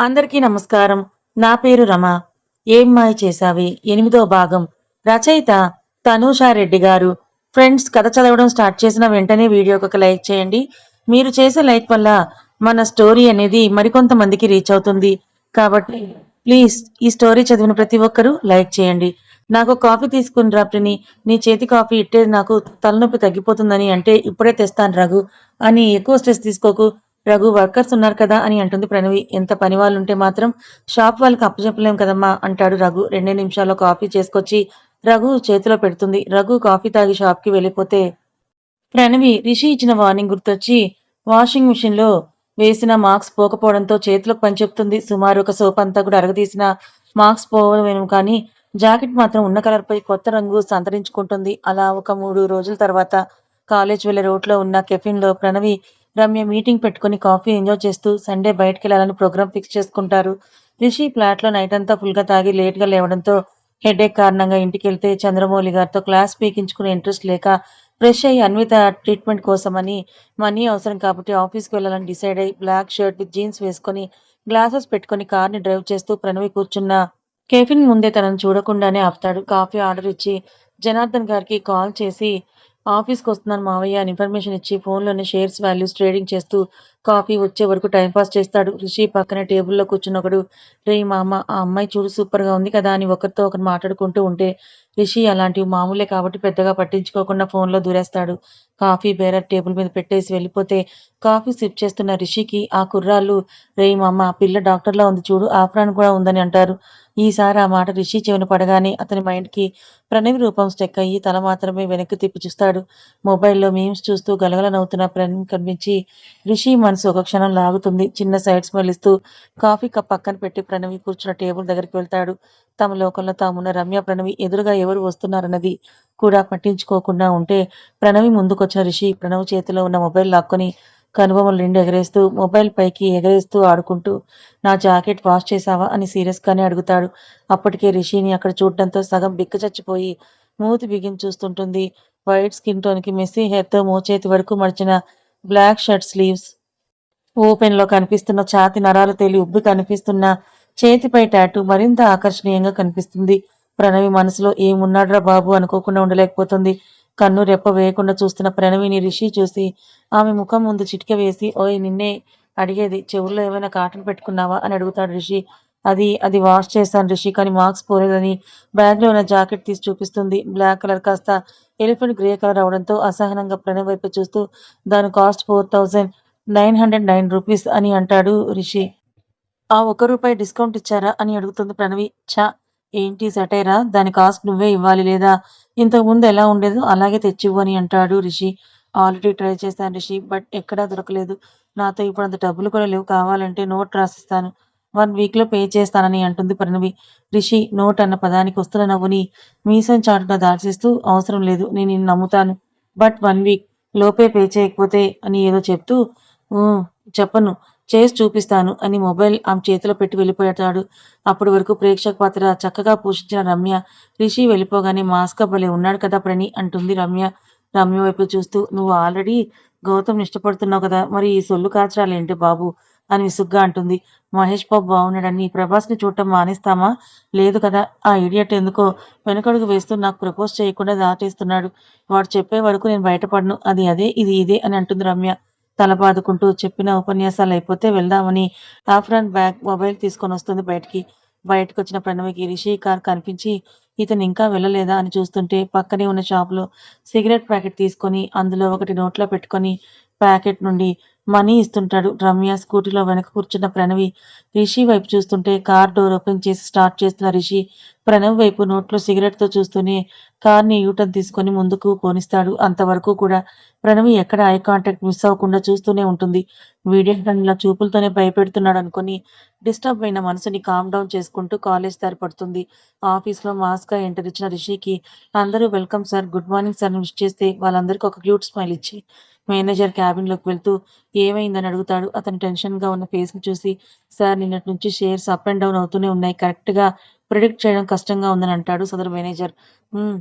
అందరికీ నమస్కారం. నా పేరు రమ. ఏం మాయ చేశావి? ఎనిమిదో భాగం. రచయిత తనూషారెడ్డి గారు. ఫ్రెండ్స్ కథ చదవడం స్టార్ట్ చేసిన వెంటనే వీడియోకి ఒక లైక్ చేయండి. మీరు చేసే లైక్ వల్ల మన స్టోరీ అనేది మరికొంతమందికి రీచ్ అవుతుంది. కాబట్టి ప్లీజ్ ఈ స్టోరీ చదివిన ప్రతి ఒక్కరూ లైక్ చేయండి. నాకు కాఫీ తీసుకుని రాప్రిని నీ చేతి కాఫీ ఇట్టే నాకు తలనొప్పి తగ్గిపోతుందని అంటే ఇప్పుడే తెస్తాను రఘు. అని ఎక్కువ స్ట్రెస్ తీసుకోకు. రఘు వర్కర్స్ ఉన్నారు కదా అని అంటుంది ప్రణవి. ఎంత పని వాళ్ళు ఉంటే మాత్రం షాప్ వాళ్ళకి అప్పచెప్పలేం కదమ్మా అంటాడు రఘు. రెండే నిమిషాల్లో కాఫీ చేసుకొచ్చి రఘు చేతిలో పెడుతుంది. రఘు కాఫీ తాగి షాప్కి వెళ్ళిపోతే ప్రణవి రిషి ఇచ్చిన వార్నింగ్ గుర్తొచ్చి వాషింగ్ మిషన్లో వేసిన మార్క్స్ పోకపోవడంతో చేతులకు పని చెప్తుంది సుమారు ఒక సోప్ అంతా కూడా అరగదీసిన మార్క్స్ పోవడం కానీ జాకెట్ మాత్రం ఉన్న కలర్ పై కొత్త రంగు సంతరించుకుంటుంది. అలా ఒక మూడు రోజుల తర్వాత కాలేజ్ వెళ్ళే రోడ్లో ఉన్న కెఫిన్లో ప్రణవి రమ్య మీటింగ్ పెట్టుకుని కాఫీ ఎంజాయ్ చేస్తూ సండే బయటకు వెళ్ళాలని ప్రోగ్రామ్ ఫిక్స్ చేసుకుంటారు. రిషి ఫ్లాట్లో నైట్ అంతా ఫుల్గా తాగి లేట్గా లేవడంతో హెడేక్ కారణంగా ఇంటికి వెళ్తే చంద్రమౌళి గారితో క్లాస్ పీకించుకునే ఇంట్రెస్ట్ లేక ఫ్రెష్ అయ్యి అన్విత ట్రీట్మెంట్ కోసమని మనీ అవసరం కాబట్టి ఆఫీస్కి వెళ్ళాలని డిసైడ్ అయ్యి బ్లాక్ షర్ట్ విత్ జీన్స్ వేసుకొని గ్లాసెస్ పెట్టుకుని కార్ని డ్రైవ్ చేస్తూ ప్రణవి కూర్చున్న కేఫిన్ ముందే తనను చూడకుండానే ఆపుతాడు. కాఫీ ఆర్డర్ ఇచ్చి జనార్దన్ గారికి కాల్ చేసి ఆఫీస్కి వస్తున్నాను మావయ్య అని ఇన్ఫర్మేషన్ ఇచ్చి ఫోన్లోనే షేర్స్ వాల్యూస్ ట్రేడింగ్ చేస్తూ కాఫీ వచ్చే వరకు టైంపాస్ చేస్తాడు. రిషి పక్కనే టేబుల్లో కూర్చున్నొకడు రే మామ ఆ అమ్మాయి చూడు సూపర్గా ఉంది కదా అని ఒకరితో ఒకరు మాట్లాడుకుంటూ ఉంటే రిషి అలాంటివి మామూలే కాబట్టి పెద్దగా పట్టించుకోకుండా ఫోన్లో దూరేస్తాడు. కాఫీ బేరర్ టేబుల్ మీద పెట్టేసి వెళ్ళిపోతే కాఫీ సిప్ చేస్తున్న రిషికి ఆ కుర్రాళ్ళు రేయ్ మామ పిల్ల డాక్టర్లా ఉంది చూడు ఆఫ్రాన్ కూడా ఉందని అంటారు. ఈసారి ఆ మాట రిషి చెవిన పడగానే అతని మైండ్కి ప్రణవి రూపం స్టెక్ అయ్యి తల మాత్రమే వెనక్కి తిప్పి చూస్తాడు. మొబైల్లో మీమ్స్ చూస్తూ గలగలనవుతున్న ప్రణవి కనిపించి రిషి మనసు ఒక క్షణం లాగుతుంది. చిన్న సైడ్ స్మెల్ ఇస్తూ కాఫీ కప్ పక్కన పెట్టి ప్రణవి కూర్చున్న టేబుల్ దగ్గరికి వెళ్తాడు. తమ లోకంలో తామున్న రమ్య ప్రణవి ఎదురుగా ఎవరు వస్తున్నారన్నది కూడా పట్టించుకోకుండా ఉంటే ప్రణవి ముందుకొచ్చిన రిషి ప్రణవి చేతిలో ఉన్న మొబైల్ లాక్కొని కనుబొమ్మలు నిండి ఎగరేస్తూ మొబైల్ పైకి ఎగరేస్తూ ఆడుకుంటూ నా జాకెట్ వాష్ చేశావా అని సీరియస్గానే అడుగుతాడు. అప్పటికే రిషిని అక్కడ చూడడంతో సగం బిక్కచచ్చిపోయి మూతి బిగించి చూస్తుంటుంది. వైట్ స్కిన్ టోన్కి మెస్సీ హెయిర్తో మోచేతి వరకు మడిచిన బ్లాక్ షర్ట్ స్లీవ్స్. ఓపెన్లో కనిపిస్తున్న ఛాతి నరాలు తేలి ఉబ్బి కనిపిస్తున్న చేతిపై టాటూ మరింత ఆకర్షణీయంగా కనిపిస్తుంది. ప్రణవి మనసులో ఏమున్నాడ్రా బాబు అనుకోకుండా ఉండలేకపోతుంది. కన్ను రెప్ప వేయకుండా చూస్తున్న ప్రణవిని రిషి చూసి ఆమె ముఖం ముందు చిటిక వేసి ఓయ్ నిన్నే అడిగేది చెవుల్లో ఏమైనా కాటన్ పెట్టుకున్నావా? అని అడుగుతాడు రిషి. అది అది వాష్ చేశాను రిషి కానీ మార్క్స్ పోలేదని బ్యాగ్లో ఉన్న జాకెట్ తీసి చూపిస్తుంది. బ్లాక్ కలర్ కాస్త ఎలిఫెంట్ గ్రే కలర్ అవడంతో అసహనంగా ప్రణవ్ వైపు చూస్తూ దాని cost four thousand nine hundred nine rupees అని అంటాడు రిషి. ఆ ఒక రూపాయి డిస్కౌంట్ ఇచ్చారా? అని అడుగుతుంది ప్రణవి. చా ఏంటి సటైరా? దాని కాస్ట్ నువ్వే ఇవ్వాలి లేదా? ఇంతకు ముందు ఎలా ఉండేదో అలాగే తెచ్చివ్వు అని అంటాడు రిషి. ఆల్రెడీ ట్రై చేశాను రిషి బట్ ఎక్కడా దొరకలేదు. నాతో ఇప్పుడు అంత డబ్బులు కూడా లేవు కావాలంటే నోట్ రాసిస్తాను. వన్ వీక్లో పే చేస్తానని అంటుంది పరిణవి. రిషి నోట్ అన్న పదానికి వస్తున్న నవ్వుని మీసం చాటుగా దాచేస్తూ అవసరం లేదు నేను నిన్ను నమ్ముతాను. బట్ వన్ వీక్ లోపే పే చేయకపోతే అని ఏదో చెప్తూ చెప్పను. చేసి చూపిస్తాను అని మొబైల్ ఆమె చేతిలో పెట్టి వెళ్ళిపోతాడు అప్పటి వరకు ప్రేక్షక పాత్ర చక్కగా పోషించిన రమ్య రిషి వెళ్ళిపోగానే మాస్క భలే ఉన్నాడు కదా ప్రణి అంటుంది రమ్య. రమ్య వైపు చూస్తూ నువ్వు ఆల్రెడీ గౌతమ్ ఇష్టపడుతున్నావు కదా మరి ఈ సొల్లు కాచరాలేంటి బాబు? అని విసుగ్గా అంటుంది. మహేష్ బాబు బాగున్నాడని ప్రభాస్ని చూడటం మానేస్తామా? లేదు కదా ఆ ఇడియట్ ఎందుకో వెనకడుగు వేస్తూ నాకు ప్రపోజ్ చేయకుండా దాటేస్తున్నాడు. వాడు చెప్పే వరకు నేను బయటపడను. అది అదే ఇది ఇదే అని అంటుంది రమ్య. తలబాదుకుంటూ చెప్పిన ఉపన్యాసాలు అయిపోతే వెళ్దామని టాఫ్రాన్ బ్యాగ్ మొబైల్ తీసుకొని వస్తుంది బయటికి. బయటకు వచ్చిన ప్రణవికి రిషి కార్ కనిపించి ఇతను ఇంకా వెళ్ళలేదా? అని చూస్తుంటే పక్కనే ఉన్న షాప్లో సిగరెట్ ప్యాకెట్ తీసుకొని అందులో ఒకటి నోట్లో పెట్టుకొని ప్యాకెట్ నుండి మనీ ఇస్తుంటాడు రమ్య. స్కూటీలో వెనక కూర్చున్న ప్రణవి రిషి వైపు చూస్తుంటే కార్ డోర్ ఓపెన్ చేసి స్టార్ట్ చేస్తున్న రిషి ప్రణవ్ వైపు నోట్లో సిగరెట్తో చూస్తూనే కార్ని యూటర్న్ తీసుకొని ముందుకు పోనిస్తాడు అంతవరకు కూడా ప్రణవి ఎక్కడ ఐ కాంటాక్ట్ మిస్ అవ్వకుండా చూస్తూనే ఉంటుంది. వీడియో చూపులతోనే భయపెడుతున్నాడు అనుకుని డిస్టర్బ్ అయిన మనసుని కామ్ డౌన్ చేసుకుంటూ కాలేజ్ దారి పడుతుంది ఆఫీస్లో మాస్గా ఎంటర్ ఇచ్చిన రిషికి అందరూ welcome sir good morning sir wish చేస్తే వాళ్ళందరికీ ఒక క్యూట్ స్మైల్ ఇచ్చి మేనేజర్ క్యాబిన్లోకి వెళ్తూ ఏమైందని అడుగుతాడు. అతను టెన్షన్గా ఉన్న ఫేస్ని చూసి సార్ నిన్నటి నుంచి షేర్స్ అప్ అండ్ డౌన్ అవుతూనే ఉన్నాయి. కరెక్ట్గా ప్రిడిక్ట్ చేయడం కష్టంగా ఉందని అంటాడు సదరు మేనేజర్.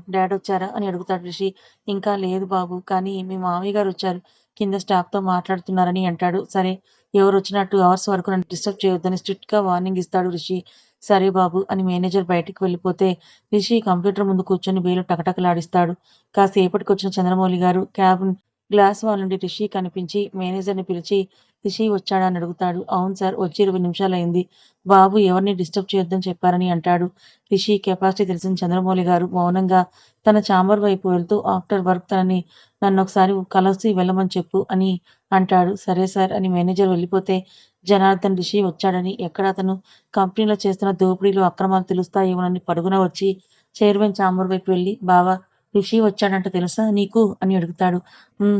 డాడ్ వచ్చారా? అని అడుగుతాడు రిషి. ఇంకా లేదు బాబు కానీ మీ మామయ్య గారు వచ్చారు. కింద స్టాఫ్తో మాట్లాడుతున్నారని అంటాడు. సరే ఎవరు వచ్చినా టూ అవర్స్ వరకు నన్ను డిస్టర్బ్ చేయొద్దని స్ట్రిక్ట్గా వార్నింగ్ ఇస్తాడు రిషి. సరే బాబు అని మేనేజర్ బయటికి వెళ్ళిపోతే రిషి కంప్యూటర్ ముందు కూర్చొని వేలు టకటకలాడిస్తాడు. కాసేపటికి వచ్చిన చంద్రమౌళి గారు క్యాబ్ గ్లాస్ వాళ్ళ నుండి రిషి కనిపించి మేనేజర్ని పిలిచి రిషి వచ్చాడా అని అడుగుతాడు. అవును సార్ వచ్చి ఇరవై నిమిషాలు అయింది బాబు ఎవరిని డిస్టర్బ్ చేయొద్దని చెప్పారని అంటాడు. రిషి కెపాసిటీ తెలిసిన చంద్రమౌళి గారు మౌనంగా తన చాంబర్ వైపు వెళ్తూ ఆఫ్టర్ వర్క్ తనని నన్ను ఒకసారి కలిసి వెళ్ళమని చెప్పు అని అంటాడు. సరే సార్ అని మేనేజర్ వెళ్ళిపోతే జనార్దన్ రిషి వచ్చాడని ఎక్కడ అతను? కంపెనీలో చేస్తున్న దోపిడీలు అక్రమాలు తెలుస్తాయేమోనని పరుగున వచ్చి చైర్మన్ చాంబర్ వైపు వెళ్ళి బావా ఋషి వచ్చాడంట తెలుసా? నీకు? అని అడుగుతాడు.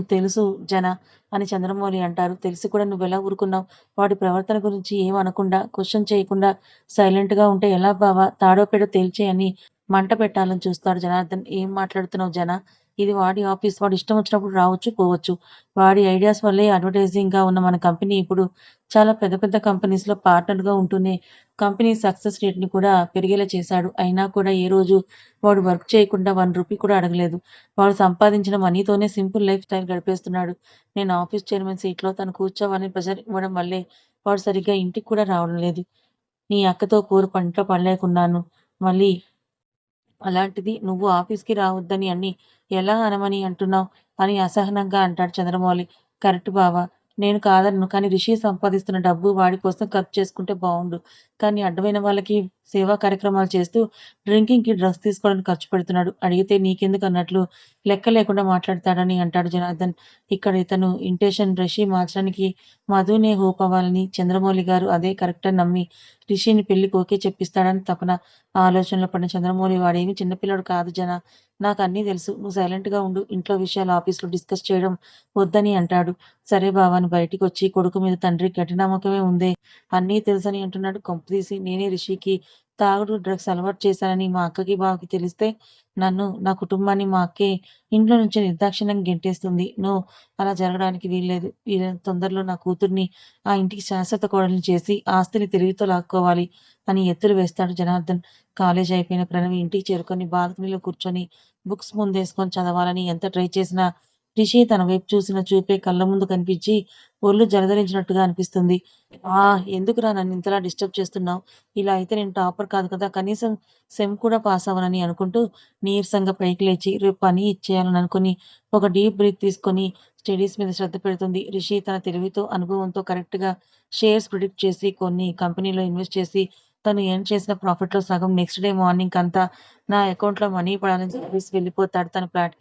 తెలుసు జన అని చంద్రమౌళి అంటారు. తెలిసి కూడా నువ్వు ఎలా ఊరుకున్నావు? వాడి ప్రవర్తన గురించి ఏం అనకుండా క్వశ్చన్ చేయకుండా సైలెంట్గా ఉంటే ఎలా బావా? తాడోపేడో తేల్చేయని మంట పెట్టాలని చూస్తాడు జనార్దన్. ఏం మాట్లాడుతున్నావు జన? ఇది వాడి ఆఫీస్ వాడు ఇష్టం వచ్చినప్పుడు రావచ్చు పోవచ్చు. వాడి ఐడియాస్ వల్లే అడ్వర్టైజింగ్గా ఉన్న మన కంపెనీ ఇప్పుడు చాలా పెద్ద పెద్ద కంపెనీస్లో పార్ట్నర్గా ఉంటూనే కంపెనీ సక్సెస్ రేట్ని కూడా పెరిగేలా చేశాడు. అయినా కూడా ఏ రోజు వాడు వర్క్ చేయకుండా వన్ రూపీ కూడా అడగలేదు. వాడు సంపాదించిన మనీతోనే సింపుల్ లైఫ్ స్టైల్ గడిపేస్తున్నాడు. నేను ఆఫీస్ చైర్మన్ సీట్లో తను కూర్చోవాలని ప్రెజర్ ఇవ్వడం వల్లే వాడు సరిగ్గా ఇంటికి కూడా రావడం లేదు. నీ అక్కతో కూర పంట పడలేకున్నాను మళ్ళీ అలాంటిది నువ్వు ఆఫీస్కి రావద్దని అన్ని ఎలా అనమని అంటున్నావు? అని అసహనంగా అంటాడు చంద్రమౌళి. కరెక్ట్ బావా నేను కాదన్ను కానీ రిషి సంపాదిస్తున్న డబ్బు వాడి కోసం ఖర్చు చేసుకుంటే బాగుండు కానీ అడ్డమైన వాళ్ళకి సేవా కార్యక్రమాలు చేస్తూ డ్రింకింగ్కి డ్రగ్స్ తీసుకోవడానికి ఖర్చు పెడుతున్నాడు. అడిగితే నీకెందుకు అన్నట్లు లెక్క లేకుండా మాట్లాడతాడని అంటాడు జనార్దన్. ఇక్కడ ఇతను ఇంటేషన్ రిషి మార్చడానికి మధునే హోప్ అవ్వాలని చంద్రమౌళి గారు అదే కరెక్ట్ అని నమ్మి రిషిని పెళ్ళికి ఓకే చెప్పిస్తాడని తపన. ఆలోచనలో పడిన చంద్రమౌళి వాడేమి చిన్నపిల్లడు కాదు జన. నాకు అన్నీ తెలుసు. నువ్వు సైలెంట్గా ఉండు. ఇంట్లో విషయాలు ఆఫీస్లో డిస్కస్ చేయడం వద్దని అంటాడు. సరే బావాని బయటికి వచ్చి కొడుకు మీద తండ్రి కఠినామకమే ఉందే. అన్నీ తెలుసని అంటున్నాడు తీసి నేనే రిషికి తాగుడు డ్రగ్స్ అలవాటు చేశానని మా అక్కకి బావకి తెలిస్తే నన్ను నా కుటుంబాన్ని మా అక్కే ఇంట్లో నుంచి నిర్దాక్షిణ్యంగా గెంటేస్తుంది. నో అలా జరగడానికి వీల్లేదు. వీళ్ళని తొందరలో నా కూతుర్ని ఆ ఇంటికి శాశ్వత కోడలిని చేసి ఆస్తిని తెలివితో లాక్కోవాలి అని ఎత్తులు వేస్తాడు జనార్దన్. కాలేజ్ అయిపోయిన ప్రణవి ఇంటికి చేరుకొని బాల్కనీలో కూర్చొని బుక్స్ ముందేసుకొని చదవాలని ఎంత ట్రై చేసినా రిషి తన వైపు చూసిన చూపే కళ్ళ ముందు కనిపించి ఒళ్ళు జలధరించినట్టుగా అనిపిస్తుంది. ఆ ఎందుకురా నన్ను ఇంతలా డిస్టర్బ్ చేస్తున్నావు? ఇలా అయితే నేను టాపర్ కాదు కదా కనీసం సెమ్ కూడా పాస్ అవ్వనని అనుకుంటూ నీరసంగా పైకి లేచి రేపు పని ఇచ్చేయాలని అనుకుని ఒక డీప్ బ్రీత్ తీసుకొని స్టడీస్ మీద శ్రద్ధ పెడుతుంది. రిషి తన తెలివితో అనుభవంతో కరెక్ట్గా షేర్స్ ప్రిడిక్ట్ చేసి కొన్ని కంపెనీలో ఇన్వెస్ట్ చేసి తను ఏం చేసిన ప్రాఫిట్లో సగం నెక్స్ట్ డే మార్నింగ్ అంతా నా అకౌంట్లో మనీ పడాలని చెప్పేసి వెళ్ళిపోతాడు తన ఫ్లాట్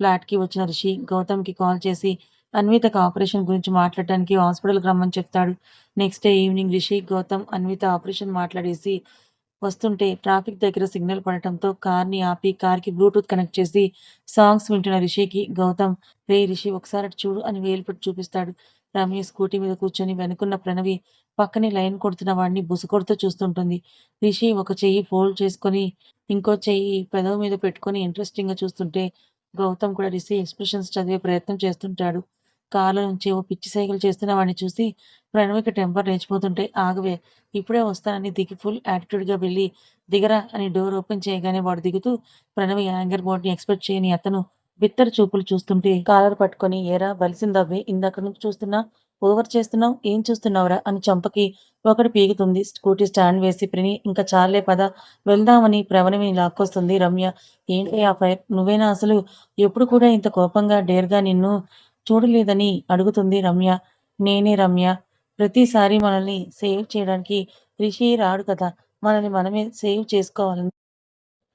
ఫ్లాట్కి ఫ్లాట్కి వచ్చిన రిషి గౌతమ్కి కాల్ చేసి అన్వితకు ఆపరేషన్ గురించి మాట్లాడటానికి హాస్పిటల్కి రమ్మని చెప్తాడు. Next day evening Rishi Gautam Anvitha operation మాట్లాడేసి వస్తుంటే ట్రాఫిక్ దగ్గర సిగ్నల్ పడటంతో కార్ని ఆపి కార్కి బ్లూటూత్ కనెక్ట్ చేసి సాంగ్స్ వింటున్న రిషికి గౌతమ్ రే రిషి ఒకసారి చూడు అని వేలుపెట్టి చూపిస్తాడు. రమ్య స్కూటీ మీద కూర్చొని వెనుకున్న ప్రణవి పక్కనే లైన్ కొడుతున్న వాడిని బుసకొడుతూ చూస్తుంటుంది. రిషి ఒక చెయ్యి ఫోల్డ్ చేసుకొని ఇంకో చెయ్యి పెదవి మీద పెట్టుకొని ఇంట్రెస్టింగ్గా చూస్తుంటే గౌతమ్ కూడా రిషి ఎక్స్ప్రెషన్స్ చదివే ప్రయత్నం చేస్తుంటాడు. కార్ల నుంచి ఓ పిచ్చి సైకిల్ చేస్తున్న వాడిని చూసి ప్రణవికి టెంపర్ లేచిపోతుంటే ఆగవే ఇప్పుడే వస్తానని దిగి ఫుల్ యాటిట్యూడ్గా వెళ్ళి దిగరా అని డోర్ ఓపెన్ చేయగానే వాడు దిగుతూ ప్రణవి యాంగర్ బోర్డ్ని ఎక్స్పెక్ట్ చేయని అతను బిత్తర చూపులు చూస్తుంటే కాలర్ పట్టుకొని ఏరా బలిసిందవ్వే ఇందాక నుంచి చూస్తున్నా? ఓవర్ చేస్తున్నావు? ఏం చూస్తున్నావురా? అని చంపకి ఒకటి పీగుతుంది. స్కూటీ స్టాండ్ వేసి ప్రిని ఇంకా చాలే పద. వెళ్దామని ప్రవణిని లాక్కొస్తుంది రమ్య. ఏంటి ఆ ఫైర్? నువ్వేనా అసలు? ఎప్పుడు కూడా ఇంత కోపంగా డేర్గా నిన్ను చూడలేదని అడుగుతుంది రమ్య. నేనే రమ్య. ప్రతిసారి మనల్ని సేవ్ చేయడానికి రిషి రాడు కదా. మనల్ని మనమే సేవ్ చేసుకోవాలని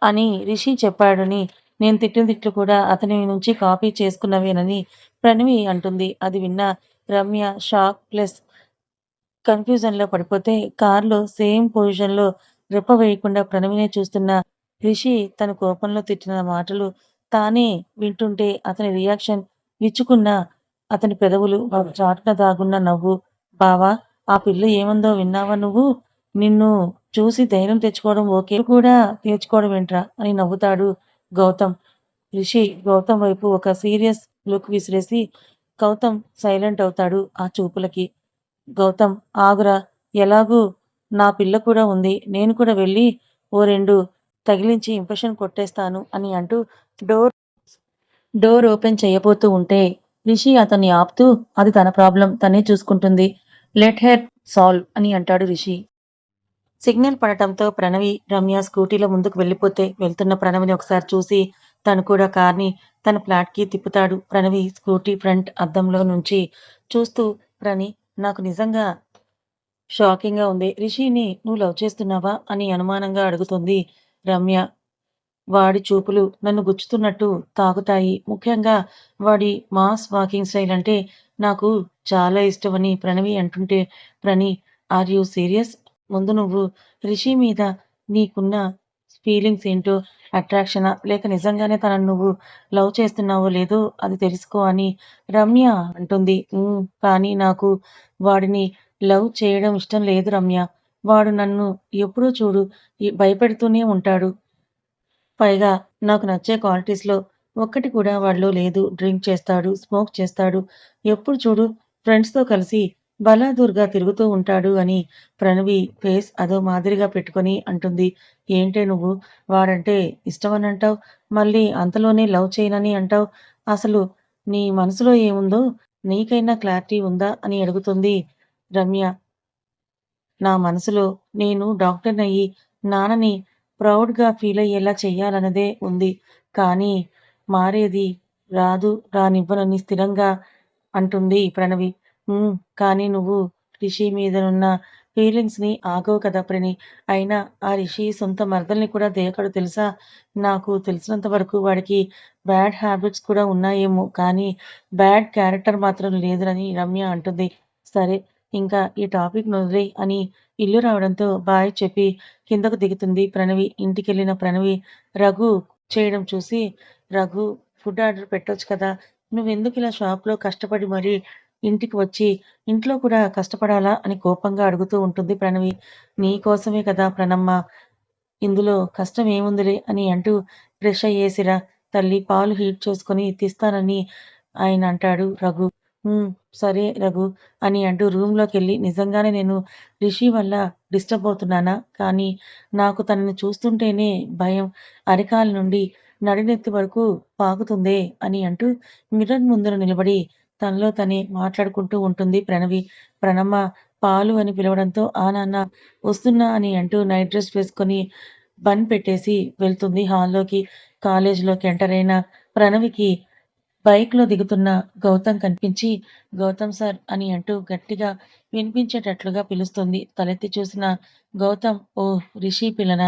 అని రిషి చెప్పాడని నేను తిట్టిన తిట్లు కూడా అతని నుంచి కాపీ చేసుకున్నవేనని ప్రణవి అంటుంది. అది విన్న రమ్య షాక్ ప్లస్ కన్ఫ్యూజన్లో పడిపోతే కారులో సేమ్ పొజిషన్లో రెప్ప వేయకుండా ప్రణవినే చూస్తున్న రిషి తన కోపంలో తిట్టిన మాటలు తానే వింటుంటే అతని రియాక్షన్ విచ్చుకున్న అతని పెదవులు చాటున దాగున్న నవ్వు. బావా ఆ పిల్ల ఏముందో విన్నావా నువ్వు? నిన్ను చూసి ధైర్యం తెచ్చుకోవడం ఓకే. కూడా తీర్చుకోవడం ఏంట్రా? అని నవ్వుతాడు గౌతమ్. రిషి గౌతమ్ వైపు ఒక సీరియస్ లుక్ విసిరేసి గౌతమ్ సైలెంట్ అవుతాడు ఆ చూపులకి. గౌతమ్ ఆగురా ఎలాగూ నా పిల్ల కూడా ఉంది నేను కూడా వెళ్ళి ఓ రెండు తగిలించి ఇంప్రెషన్ కొట్టేస్తాను అని అంటూ డోర్ డోర్ ఓపెన్ చేయబోతూ ఉంటే రిషి అతన్ని ఆపుతూ అది తన ప్రాబ్లం తనే చూసుకుంటుంది. లెట్ హెర్ సాల్వ్ అని అంటాడు రిషి. సిగ్నల్ పడటంతో ప్రణవి రమ్య స్కూటీలో ముందుకు వెళ్ళిపోతే వెళ్తున్న ప్రణవిని ఒకసారి చూసి తను కూడా కార్ని తన ఫ్లాట్కి తిప్పుతాడు. ప్రణవి స్కూటీ ఫ్రంట్ అద్దంలో నుంచి చూస్తూ ప్రణి నాకు నిజంగా షాకింగ్గా ఉంది. రిషిని నువ్వు లవ్ చేస్తున్నావా? అని అనుమానంగా అడుగుతుంది రమ్య. వాడి చూపులు నన్ను గుచ్చుతున్నట్టు తాగుతాయి ముఖ్యంగా వాడి మాస్ వాకింగ్ స్టైల్ అంటే నాకు చాలా ఇష్టమని ప్రణవి అంటుంటే ప్రణి ఆర్ యూ సీరియస్? ముందు నువ్వు రిషి మీద నీకున్న ఫీలింగ్స్ ఏంటో అట్రాక్షనా? లేక నిజంగానే తనను నువ్వు లవ్ చేస్తున్నావో లేదో అది తెలుసుకో అని రమ్య అంటుంది. "ఉమ్, కానీ నాకు వాడిని లవ్ చేయడం ఇష్టం లేదు రమ్య. వాడు నన్ను ఎప్పుడూ చూడు ఈ- భయపెడుతూనే ఉంటాడు. పైగా నాకు నచ్చే క్వాలిటీస్లో ఒక్కటి కూడా వాడిలో లేదు. డ్రింక్ చేస్తాడు స్మోక్ చేస్తాడు. ఎప్పుడు చూడు ఫ్రెండ్స్తో కలిసి బలాదుర్గా తిరుగుతూ ఉంటాడు అని ప్రణవి ఫేస్ అదో మాదిరిగా పెట్టుకొని అంటుంది. ఏంటే నువ్వు? వాడంటే ఇష్టమని అంటావు మళ్ళీ అంతలోనే లవ్ చేయనని అంటావు? అసలు నీ మనసులో ఏముందో? నీకైనా క్లారిటీ ఉందా? అని అడుగుతుంది రమ్య. నా మనసులో నేను డాక్టర్నయ్యి నాన్నని ప్రౌడ్‌గా ఫీల్ అయ్యేలా చెయ్యాలన్నదే ఉంది. కానీ మారేది రాదు రానివ్వనని స్థిరంగా అంటుంది ప్రణవి. హ్మ్. కానీ నువ్వు రిషి మీదనున్న ఫీలింగ్స్‌ని ఆగవు కదా ప్రణి. అయినా ఆ రిషి సొంత మరదల్ని కూడా దేకడు తెలుసా? నాకు తెలిసినంత వరకు వాడికి బ్యాడ్ హ్యాబిట్స్ కూడా ఉన్నాయేమో కానీ బ్యాడ్ క్యారెక్టర్ మాత్రం లేదని రమ్య అంటుంది. సరే ఇంకా ఈ టాపిక్‌ని వదిలేయ్ అని ఇల్లు రావడంతో బాయ్ చెప్పి కిందకు దిగుతుంది ప్రణవి. ఇంటికెళ్ళిన ప్రణవి రఘు చేయడం చూసి రఘు ఫుడ్ ఆర్డర్ పెట్టొచ్చు కదా! నువ్వెందుకిలా షాప్‌లో కష్టపడి మరీ ఇంటికి వచ్చి ఇంట్లో కూడా కష్టపడాలా అని కోపంగా అడుగుతూ ఉంటుంది ప్రణవి. నీ కోసమే కదా ప్రణమ్మ! ఇందులో కష్టం ఏముందిలే అని అంటూ ఫ్రెష్ అయ్యేసిరా తల్లి పాలు హీట్ చేసుకొని తీస్తానని ఆయన అంటాడు రఘు. సరే రఘు అని అంటూ రూమ్లోకి వెళ్ళి నిజంగానే నేను రిషి వల్ల డిస్టర్బ్ అవుతున్నానా? కానీ నాకు తనని చూస్తుంటేనే భయం అరికాల నుండి నడినెత్తి వరకు పాకుతుందే అని అంటూ మిర్రర్ ముందర నిలబడి తనలో తనే మాట్లాడుకుంటూ ఉంటుంది ప్రణవి. ప్రణమ్మ పాలు అని పిలవడంతో ఆ నాన్న వస్తున్నా అని అంటూ నైట్ డ్రెస్ వేసుకొని బన్ పెట్టేసి వెళ్తుంది హాల్లోకి. కాలేజీలోకి ఎంటర్ అయిన ప్రణవికి బైక్‌లో దిగుతున్న గౌతమ్ కనిపించి గౌతమ్ సార్ అని అంటూ గట్టిగా వినిపించేటట్లుగా పిలుస్తుంది. తలెత్తి చూసిన గౌతమ్ ఓ రిషి పిల్లన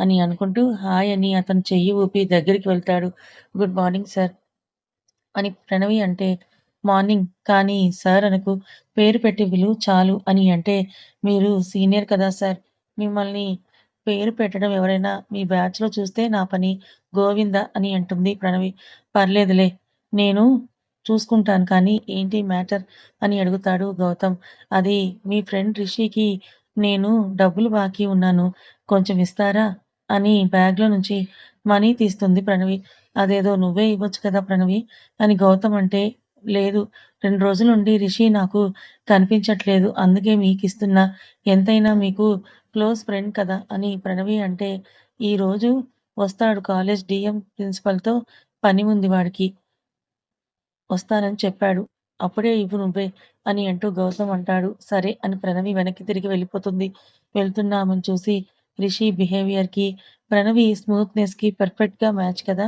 అని అనుకుంటూ హాయ్ అని అతను చెయ్యి ఊపి దగ్గరికి వెళ్తాడు. గుడ్ మార్నింగ్ సార్ అని ప్రణవి అంటే మార్నింగ్ కానీ సార్ అనకు పేరు పెట్టి విలువ చాలు అని అంటే మీరు సీనియర్ కదా సార్ మిమ్మల్ని పేరు పెట్టడం ఎవరైనా మీ బ్యాచ్‌లో చూస్తే నా పని గోవింద అని అంటుంది ప్రణవి. పర్లేదులే నేను చూసుకుంటాను కానీ ఏంటి మ్యాటర్ అని అడుగుతాడు గౌతమ్. అది మీ ఫ్రెండ్ రిషికి నేను డబ్బులు బాకీ ఉన్నాను కొంచెం ఇస్తారా? అని బ్యాగ్‌లో నుంచి మనీ తీస్తుంది ప్రణవి. అదేదో నువ్వే ఇవ్వొచ్చు కదా ప్రణవి అని గౌతమ్ అంటే లేదు రెండు రోజుల నుండి రిషి నాకు కనిపించట్లేదు. అందుకే మీకు ఇస్తున్నా ఎంతైనా మీకు క్లోజ్ ఫ్రెండ్ కదా అని ప్రణవి అంటే ఈరోజు వస్తాడు కాలేజ్ డిఎం ప్రిన్సిపల్‌తో పని ఉంది వాడికి. వస్తానని చెప్పాడు. అప్పుడే ఇవ్వు నువ్వే అని అంటూ గౌతమ్ అంటాడు. సరే అని ప్రణవి వెనక్కి తిరిగి వెళ్ళిపోతుంది. వెళ్తున్నామని చూసి రిషి బిహేవియర్‌కి, ప్రణవి స్మూత్‌నెస్‌కి పర్ఫెక్ట్‌గా మ్యాచ్ కదా!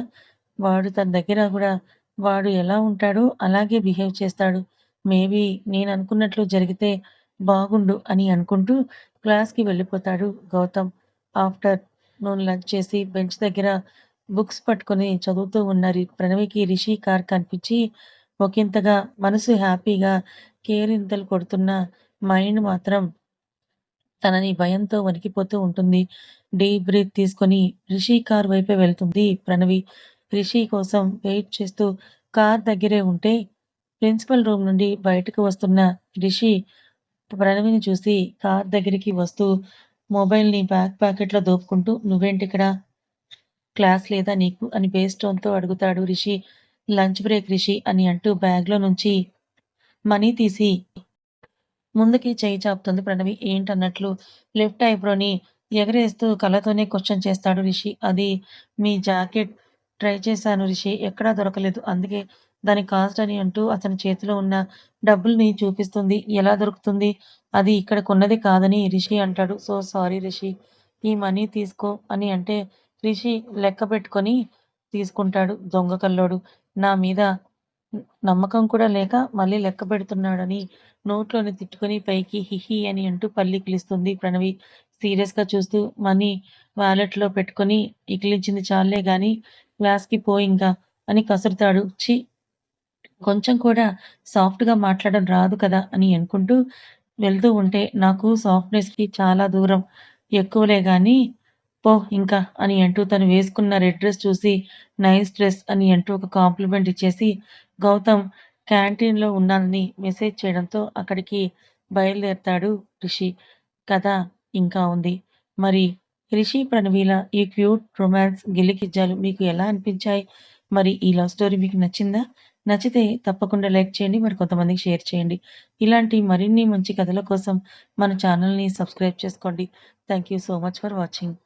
వాడు తన దగ్గర కూడా వాడు ఎలా ఉంటాడో అలాగే బిహేవ్ చేస్తాడు. మేబీ నేను అనుకున్నట్లు జరిగితే బాగుండు అని అనుకుంటూ క్లాస్‌కి వెళ్ళిపోతాడు గౌతమ్. ఆఫ్టర్ నూన్ లంచ్ చేసి బెంచ్ దగ్గర బుక్స్ పట్టుకొని చదువుతూ ఉన్న రి ప్రణవికి రిషి కార్ కనిపించి ఒకింతగా మనసు హ్యాపీగా కేరింతలు కొడుతున్న మైండ్ మాత్రం తనని భయంతో వణికిపోతూ ఉంటుంది. డీప్ బ్రీత్ తీసుకొని రిషి కార్ వైపే వెళ్తుంది ప్రణవి. రిషి కోసం వెయిట్ చేస్తూ కార్ దగ్గరే ఉంటే ప్రిన్సిపల్ రూమ్ నుండి బయటకు వస్తున్న రిషి ప్రణవిని చూసి కార్ దగ్గరికి వస్తూ మొబైల్‌ని బ్యాక్ ప్యాకెట్లో దోపుకుంటూ నువ్వేంటిక్కడ? క్లాస్ లేదా నీకు? అని బేస్టోన్తో అడుగుతాడు రిషి. లంచ్ బ్రేక్ రిషి అని అంటూ బ్యాగ్‌లో నుంచి మనీ తీసి ముందుకి చేయి చాపుతుంది ప్రణవి. ఏంటన్నట్లు లెఫ్ట్ ఐబ్రోని ఎగరేస్తూ కళ్ళతోనే క్వశ్చన్ చేస్తాడు రిషి. అది మీ జాకెట్ ట్రై చేశాను రిషి. ఎక్కడా దొరకలేదు. అందుకే దాని కాస్ట్ అని అంటూ అతని చేతిలో ఉన్న డబ్బుల్ని చూపిస్తుంది. ఎలా దొరుకుతుంది? అది ఇక్కడ కొన్నది కాదని రిషి అంటాడు. So sorry Rishi. ఈ మనీ తీసుకో అని అంటే రిషి లెక్క పెట్టుకొని తీసుకుంటాడు దొంగ కల్లోడు. నా మీద నమ్మకం కూడా లేక మళ్ళీ లెక్క పెడుతున్నాడని నోట్లోని తిట్టుకొని పైకి హిహి అని అంటూ పల్లికిలిస్తుంది ప్రణవి. సీరియస్గా చూస్తూ మనీ వాలెట్లో పెట్టుకొని ఇకిలించింది చాలే గాని క్లాస్కి పో ఇంకా అని కసురుతాడు. చి కొంచెం కూడా సాఫ్ట్గా మాట్లాడడం రాదు కదా అని అనుకుంటూ వెళ్తూ ఉంటే నాకు సాఫ్ట్నెస్కి చాలా దూరం ఎక్కువలే కానీ పో ఇంకా అని అంటూ తను వేసుకున్న రెడ్ డ్రెస్ చూసి నైస్ డ్రెస్ అని అంటూ ఒక కాంప్లిమెంట్ ఇచ్చేసి గౌతమ్ క్యాంటీన్లో ఉన్నానని మెసేజ్ చేయడంతో అక్కడికి బయలుదేరతాడు రిషి. కథ ఇంకా ఉంది. మరి రిషి ప్రణవీల ఈ క్యూట్ రొమాన్స్ గిల్లికిజ్జాలు మీకు ఎలా అనిపించాయి? మరి ఈ లవ్ స్టోరీ మీకు నచ్చిందా? నచ్చితే తప్పకుండా లైక్ చేయండి మరి కొంతమందికి షేర్ చేయండి. ఇలాంటి మరిన్ని మంచి కథల కోసం మన ఛానల్ని సబ్స్క్రైబ్ చేసుకోండి. Thank you so much for watching